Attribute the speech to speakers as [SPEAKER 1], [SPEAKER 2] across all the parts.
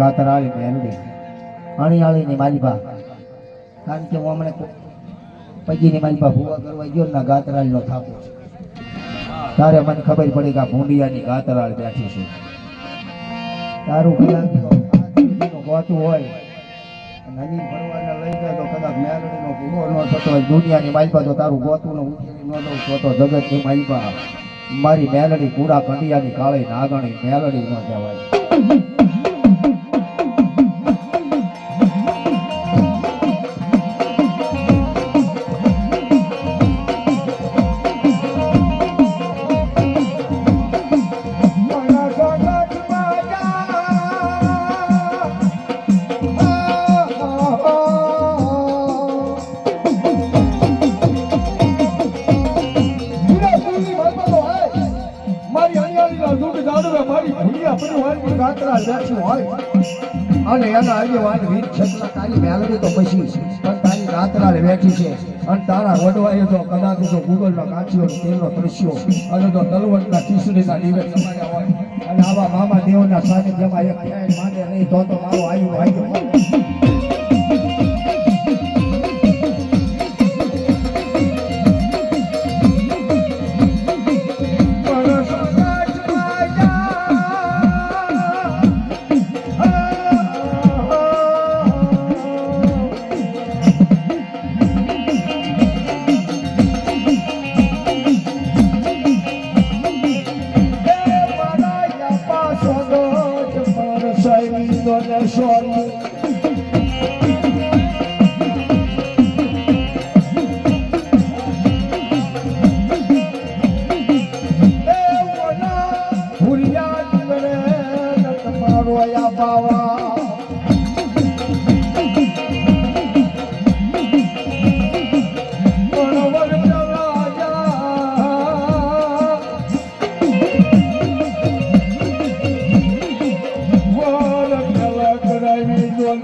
[SPEAKER 1] ગાતરાળી મેલડી
[SPEAKER 2] અણિયાળીની માલિબા કારણ કે હું હમણાં પૈકીની માલિબા ભૂવા કરવા ગયો ને ગાતરાળીનો થાપો.
[SPEAKER 1] તારે મને ખબર પડી કે ભૂંડિયાની ગાતરાળ બેઠી છે.
[SPEAKER 2] તારું કદાચ
[SPEAKER 1] ગોતું હોય.
[SPEAKER 2] નવીન ભરવાને લઈ જાય તો કદાચ મેલડીનો ભૂવો ન થતો હોય,
[SPEAKER 1] દુનિયાની માલિબા તો તારું ગોતું
[SPEAKER 2] ઉકેલી ન દઉં
[SPEAKER 1] તો તો જગતની માલિબા મારી મેલડી કુડા કંડિયાની કાળી નાગણી મેલડી ન કહેવાય. ગાતરા અને એના આગેવાન વીર છત્રા તારી મેલડી તો પછી પણ તારી ગાતરાળ બેઠી છે. અને તારા વડવાએ તો કદાચ જો કાચ્યો કાંચીઓ તેલનો દ્રશ્યો અને તો તલવંતના ખીચડીના દીવે સમાયા હોય. અને આવા મામા દેવના સાનિધ્યમાં એક ખ્યાલ માને નહીં, તો તો મારો આયુ ભાઈ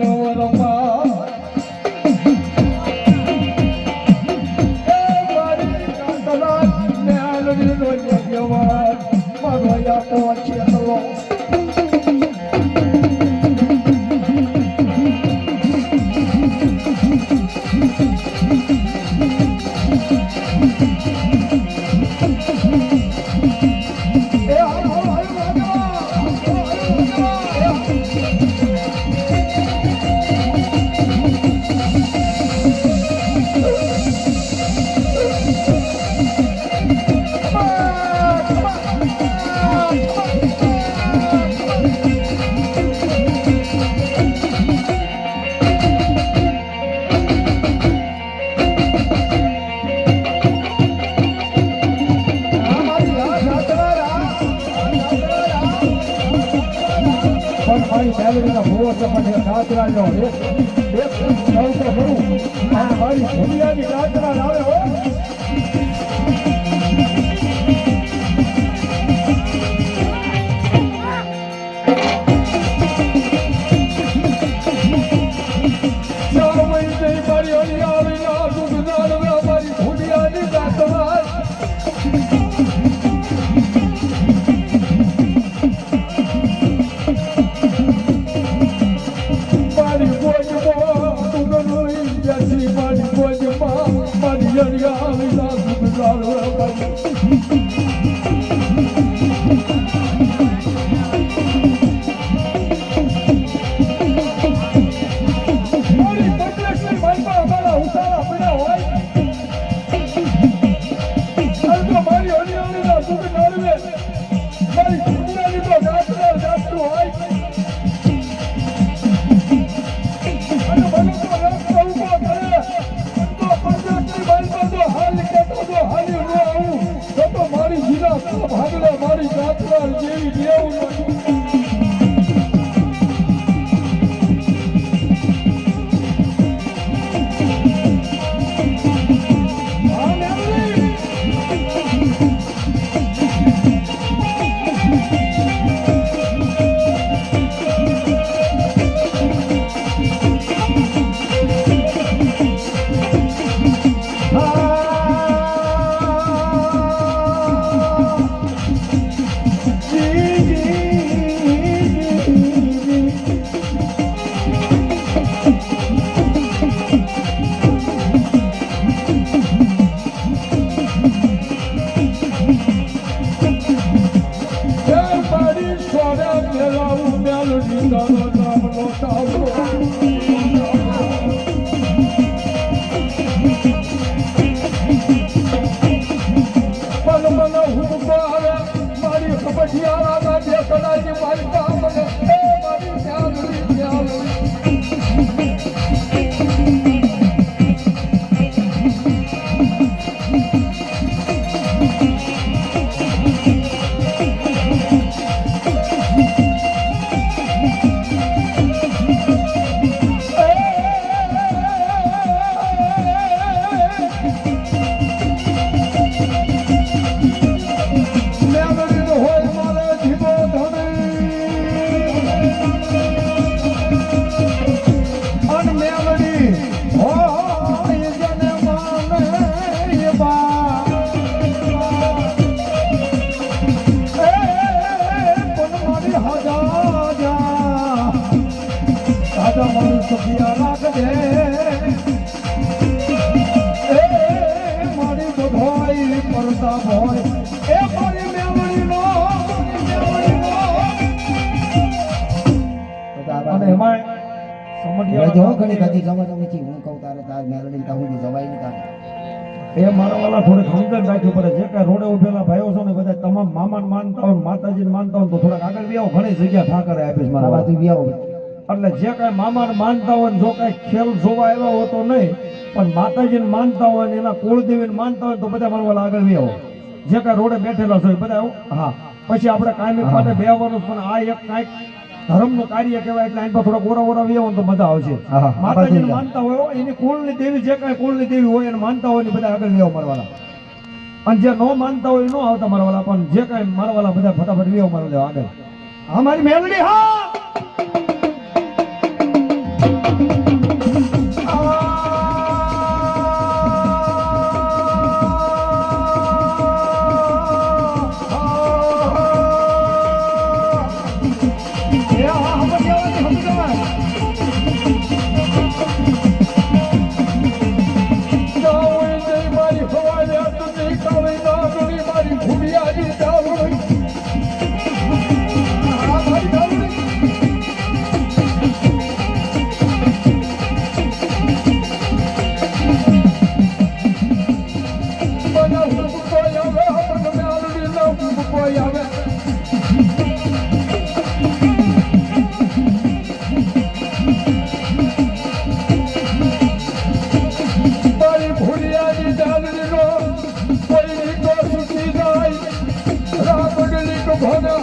[SPEAKER 1] know what I'm મેલડીના ભૂવો ચપટે ગાતરાનો એક એક નૌકો ભરું અને મારી ભૂલિયાની ગાતરા આવે હો.
[SPEAKER 3] પડતા એ મારી
[SPEAKER 4] અને એમાં
[SPEAKER 1] હવે જો ઘણી બધી જમાનો નથી હું કહું તારે તાર મેલડી તા જવાય નહીં તારે.
[SPEAKER 4] એ મારા વાલા થોડે સમજણ રાખવી પડે. જે કાંઈ રોડે ઉભેલા ભાઈઓ છે ને બધા તમામ મામાને માનતા હોય માતાજીને માનતા હોય તો થોડાક આગળ બી આવો ઘણી જગ્યા ઠાકરે આપીશ મારા
[SPEAKER 1] બાજુ. બી આવો
[SPEAKER 4] એટલે જે કાંઈ મામાને માનતા હોય જો કાંઈ ખેલ જોવા આવ્યા હોય તો નહીં પણ માતાજીને માનતા હોય ને એના કુળદેવીને માનતા હોય તો બધા મારવા આગળ બી આવો જે કાંઈ રોડે બેઠેલા છે બધા હા. પછી આપણે કાયમી માટે બેવાનું પણ આ એક કાંઈક ધર્મનું કાર્ય કહેવાય એટલે આની પર થોડા ઓરા ઓરા વ્યાવો ને તો મજા આવશે.
[SPEAKER 1] હા, હા,
[SPEAKER 4] માતાજીને માનતા હોય એની કુળની દેવી જે કાંઈ કુળની દેવી હોય એને માનતા હોય ને બધા આગળ વ્યાવો મારવાના અને જે ન માનતા હોય નો ન આવતા મારવાલા પણ જે કાંઈ મારવાલા બધા ફટાફટ વ્યાવો મારવા આગળ. અમારી મારી મેલડી હા!
[SPEAKER 3] એ ধন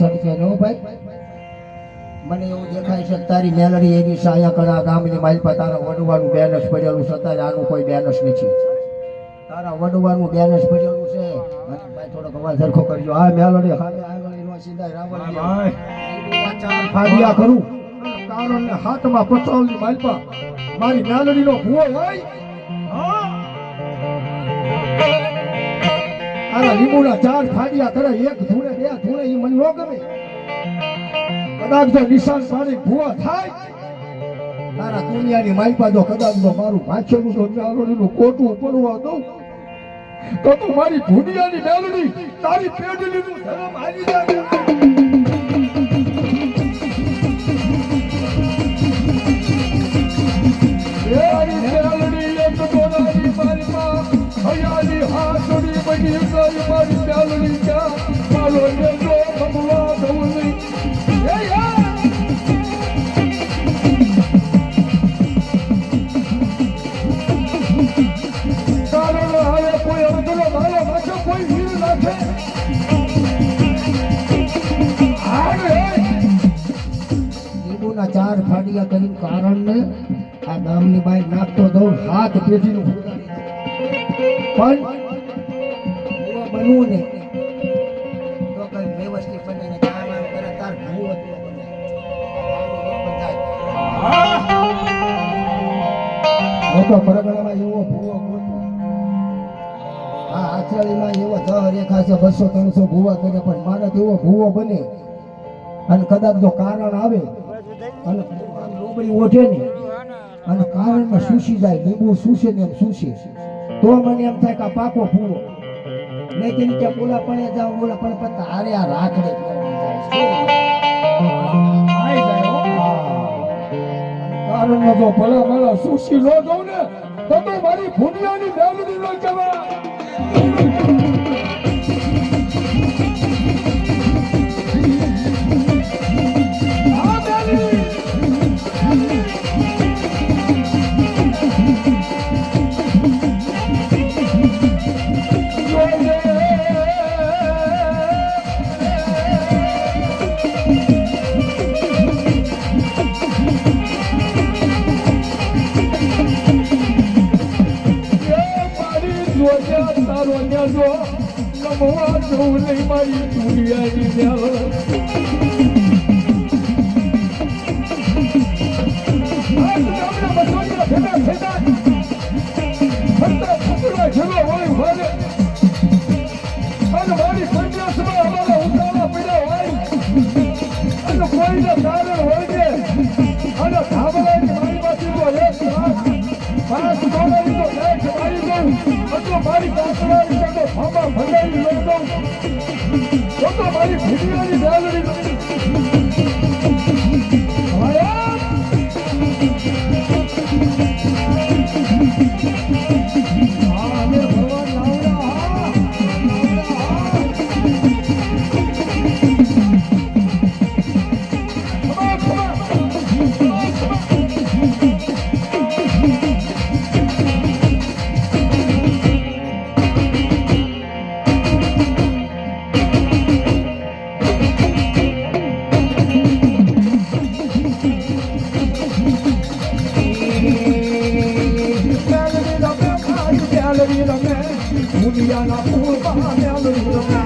[SPEAKER 1] હાકળ છે નો ભાઈ? મને એવું દેખાય છે તારી મેલરી એની સાયા કળા ગામની માલપા તારા વડવાનું બેનસ પડેલું છે તારે આનું કોઈ બેનસ નથી. તારા વડવાનું બેનસ પડેલું છે. અને ભાઈ થોડોક અવાજ સરખો કરજો. હા મેલડી હા આગળ નો સીધા રાવણ
[SPEAKER 3] ફાડિયા કરું. કારણ હાથમાં પચાવની પર મારી મેલડીનો ભૂવો હોય. આના લીંબુના ચાર ફાડિયા કરે એક ધૂણે, બે ધૂણે, ઈ મને ન ગમે. કદાચ જો નિશાન પાડી ભૂવો થાય. તારા દુનિયાની માલપા જો કદાચ જો મારું ભાછેલું જો મેલડીનું કોટું પડવા દઉં. તો તું મારી ભૂડિયાની મેલડી, તારી પેડલીનું ધરમ હારી જાય મારી મારી હયાલી હાથડી పగిలిపోయి పరిశాలు నించా మాలో ఎంతో ચાર
[SPEAKER 1] ફાડિયા કરીને કારણને આ ગામની બાઈ નાખતો દઉં હાથ પેઢીનું પણ એવા બનવું ને તો કઈ વ્યવસ્થિત બને કામ આમ કરે, તાર ન બંધાય. હું તો પરગણામાં એવો ભૂવો ગોતું. આ આચરાળીમાં એવો દહ રેખા બસો, ત્રણસો ભૂવા કરે, પણ મારે એવો ભૂવો બને. અને કદાચ જો કારણ આવે, અને આમ ઓઠે ને, અને કારણમાં સૂસી જાય, લીંબુ સૂસે ને એમ સૂસે તો મને એમ થાય કે આ પાકો ભૂવો. મેં કીધું કે બોલા પણ જાઉં બોલા પણ પણ તારે આ રાખડે.
[SPEAKER 3] કારણમાં જો ભલે મારા સુશી ન જાઉં ને તો તો મારી ભૂનિયાની મેલડી ન કહેવાય જોજે તારો ન્યાજો નમવા જવું નહીં મારી દુનિયાની મેલ અને અથવા મારી કાકડાની તો ફામા ભગાવી લઈ દઉં તો તો મારી ભૂમિયાની બેલડી દુનિયાના પૂરતા મેલડી રમે